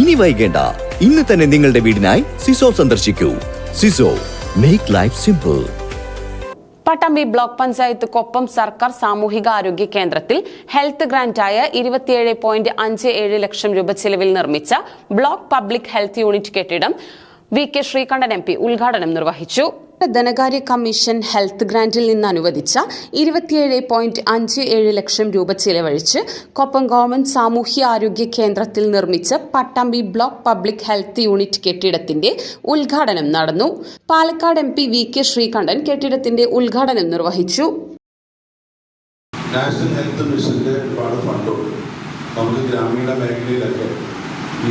ഇനി വൈകേണ്ട. ഇന്ന് തന്നെ നിങ്ങളുടെ വീടിനായി സിസോ സന്ദർശിക്കൂ. Siso make life simple Pattambi block panchayat Koppam സർക്കാർ സാമൂഹിക ആരോഗ്യ കേന്ദ്രത്തിൽ ഹെൽത്ത് ഗ്രാന്റായ ഇരുപത്തിയേഴ് പോയിന്റ് അഞ്ച് ഏഴ് ലക്ഷം രൂപ ചെലവിൽ നിർമ്മിച്ച ബ്ലോക്ക് പബ്ലിക് ഹെൽത്ത് യൂണിറ്റ് കെട്ടിടം V K Sreekandan M P ഉദ്ഘാടനം നിർവഹിച്ചു. ധനകാര്യ കമ്മീഷൻ ഹെൽത്ത് ഗ്രാന്റിൽ നിന്ന് അനുവദിച്ച ഇരുപത്തിയേഴ് പോയിന്റ് അഞ്ച് ഏഴ് ലക്ഷം രൂപ ചിലവഴിച്ച് കൊപ്പം ഗവൺമെന്റ് സാമൂഹ്യ ആരോഗ്യ കേന്ദ്രത്തിൽ നിർമ്മിച്ച Pattambi block public health unit കെട്ടിടത്തിന്റെ ഉദ്ഘാടനം നടന്നു. Palakkad M P V K Sreekandan കെട്ടിടത്തിന്റെ ഉദ്ഘാടനം നിർവഹിച്ചു. നാഷണൽ ഹെൽത്ത് മിഷന്റെ ഒരുപാട് ഫണ്ടും നമുക്ക് ഗ്രാമീണ മേഖലയിലൊക്കെ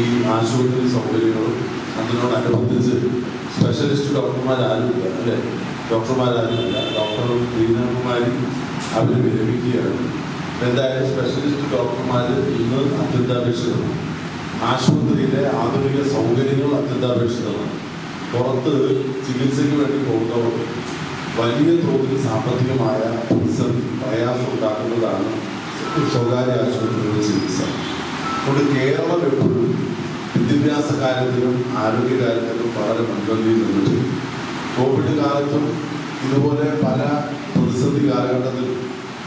ഈ ആശുപത്രി സൗകര്യങ്ങളും അതിനോടനുബന്ധിച്ച് സ്പെഷ്യലിസ്റ്റ് ഡോക്ടർമാരാരുമില്ല അല്ലേ? ഡോക്ടർമാരാരുമില്ല ഡോക്ടറും ക്ലീനർമാരും അവർ വിരമിക്കുകയാണ്. എന്തായാലും സ്പെഷ്യലിസ്റ്റ് ഡോക്ടർമാർ ഇന്ന് അത്യന്താപേക്ഷിതമാണ്. ആശുപത്രിയിലെ ആധുനിക സൗകര്യങ്ങൾ അത്യന്താപേക്ഷിതമാണ്. പുറത്ത് ചികിത്സയ്ക്ക് വേണ്ടി പോകുന്നവർക്ക് വലിയ തോതിൽ സാമ്പത്തികമായ പ്രതിസന്ധി പ്രയാസം ഉണ്ടാക്കുന്നതാണ് സ്വകാര്യ ആശുപത്രികളുടെ ചികിത്സ. അതുകൊണ്ട് കേരളം എപ്പോഴും വിദ്യാഭ്യാസ കാര്യത്തിലും ആരോഗ്യ കാര്യത്തിലും വളരെ മുൻപന്തിയിൽ നിന്നിട്ട് കോവിഡ് കാലത്തും ഇതുപോലെ പല പ്രതിസന്ധി കാലഘട്ടത്തിലും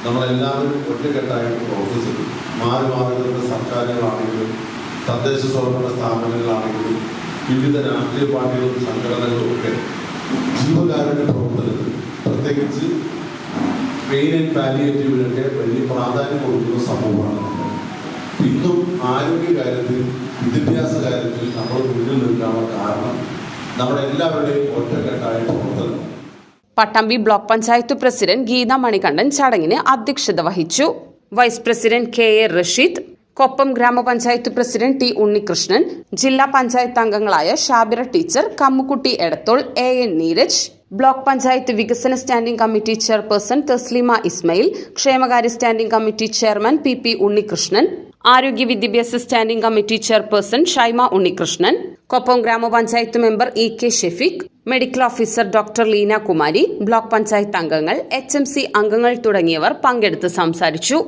നമ്മളെല്ലാവരും ഒറ്റക്കെട്ടായിട്ട് പ്രവർത്തിച്ചിട്ടുണ്ട് മാറി മാറി നിന്ന സർക്കാരുകളാണെങ്കിലും തദ്ദേശ സ്വയംഭരണ സ്ഥാപനങ്ങളാണെങ്കിലും വിവിധ രാഷ്ട്രീയ പാർട്ടികളും സംഘടനകളും ഒക്കെ ജീവകാരുടെ പ്രവർത്തനത്തിൽ പ്രത്യേകിച്ച് പെയിൻ ആൻഡ് പാലിയേറ്റീവിനൊക്കെ വലിയ പ്രാധാന്യം കൊടുക്കുന്ന സമൂഹമാണ്. ആരോഗ്യ കാര്യത്തിൽ വിദ്യാഭ്യാസ കാര്യത്തിൽ നമ്മൾ മുന്നിൽ നിൽക്കാനുള്ള കാരണം നമ്മുടെ എല്ലാവരുടെയും ഒറ്റക്കെട്ടായ പ്രവർത്തനം പട്ടാമ്പി ബ്ലോക്ക് പഞ്ചായത്ത് പ്രസിഡന്റ് ഗീത മണികണ്ഠൻ ചടങ്ങിന് അധ്യക്ഷത വഹിച്ചു. Vice president K A Rasheed Koppam grama panchayat president T Unnikrishnan ജില്ലാ പഞ്ചായത്ത് അംഗങ്ങളായ Shabira teacher Kammukutty Edathol A N Neeraj block panchayat വികസന standing committee chairperson Thasleema Ismail ക്ഷേമകാര്യ standing committee chairman P P Unnikrishnan ആരോഗ്യ വിദ്യാഭ്യാസ standing committee chairperson Shaima Unnikrishnan Koppam grama panchayat member E K Shefeeq medical officer doctor Leena Kumari block panchayat അംഗങ്ങൾ H അംഗങ്ങൾ തുടങ്ങിയവർ പങ്കെടുത്ത് സംസാരിച്ചു.